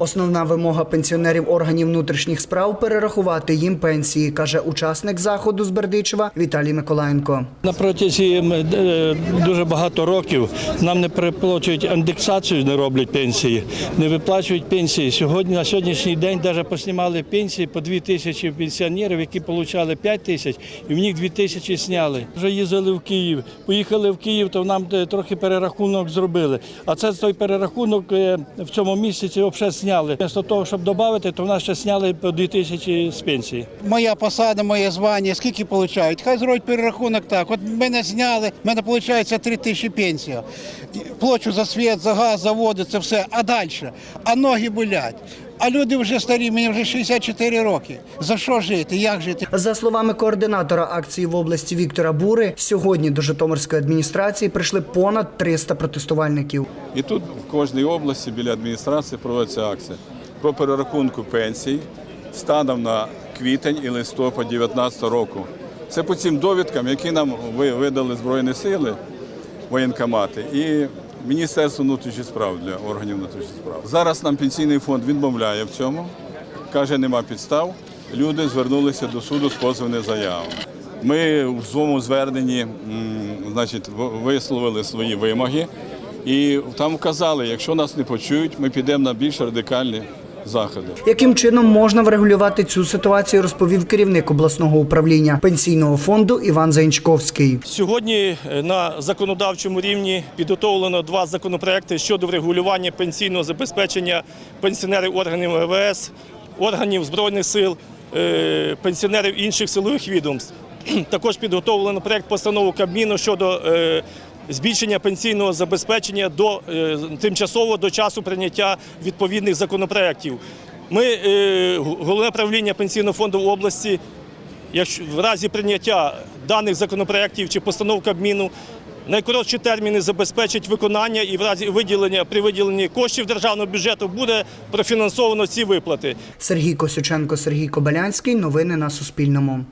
Основна вимога пенсіонерів органів внутрішніх справ перерахувати їм пенсії, каже учасник заходу з Бердичева Віталій Миколаєнко. На протязі е, дуже багато років нам не переплачують індексацію, не роблять пенсії, не виплачують пенсії. Сьогодні на сьогоднішній день навіть поснімали пенсії по 2 тисячі пенсіонерів, які отримали 5 тисяч, і в них 2 тисячі зняли. Вже їздили в Київ. Поїхали в Київ, то нам е, трохи перерахунок зробили. А це той перерахунок е, в цьому місяці взагалі зняли. Вместо того, щоб додати, то в нас ще зняли по 2 тисячі з пенсії. Моя посада, моє звання, скільки получають? Хай зроблять перерахунок так. От мене зняли, в мене виходить 3 тисячі пенсія. Плачу за світ, за газ, за воду, це все. А далі? А ноги болять. А люди вже старі, мені вже 64 роки. За що жити? Як жити? За словами координатора акції в області Віктора Бури, сьогодні до Житомирської адміністрації прийшли понад 300 протестувальників. І тут в кожній області біля адміністрації проводиться акція про перерахунку пенсій станом на квітень і листопад 2019 року. Це по цим довідкам, які нам ви- видали Збройні сили, воєнкомати і Міністерство внутрішніх справ для органів внутрішніх справ. Зараз нам пенсійний фонд відмовляє в цьому, каже, нема підстав. Люди звернулися до суду з позовною заявою. Ми в своєму зверненні значить, висловили свої вимоги і там вказали, якщо нас не почують, ми підемо на більш радикальні заходи. Яким чином можна врегулювати цю ситуацію, розповів керівник обласного управління пенсійного фонду Іван Заінчковський. Сьогодні е, на законодавчому рівні підготовлено два законопроекти щодо врегулювання пенсійного забезпечення пенсіонерів органів МВС, органів Збройних сил, е, пенсіонерів інших силових відомств. Також підготовлено проект постанови Кабміну щодо е, збільшення пенсійного забезпечення до е, тимчасово до часу прийняття відповідних законопроєктів. Ми е, головне правління пенсійного фонду в області якщо в разі прийняття даних законопроєктів чи постанов Кабміну найкоротші терміни забезпечить виконання і в разі виділення при виділенні коштів державного бюджету буде профінансовано ці виплати. Сергій Косюченко, Сергій Кобилянський. Новини на Суспільному.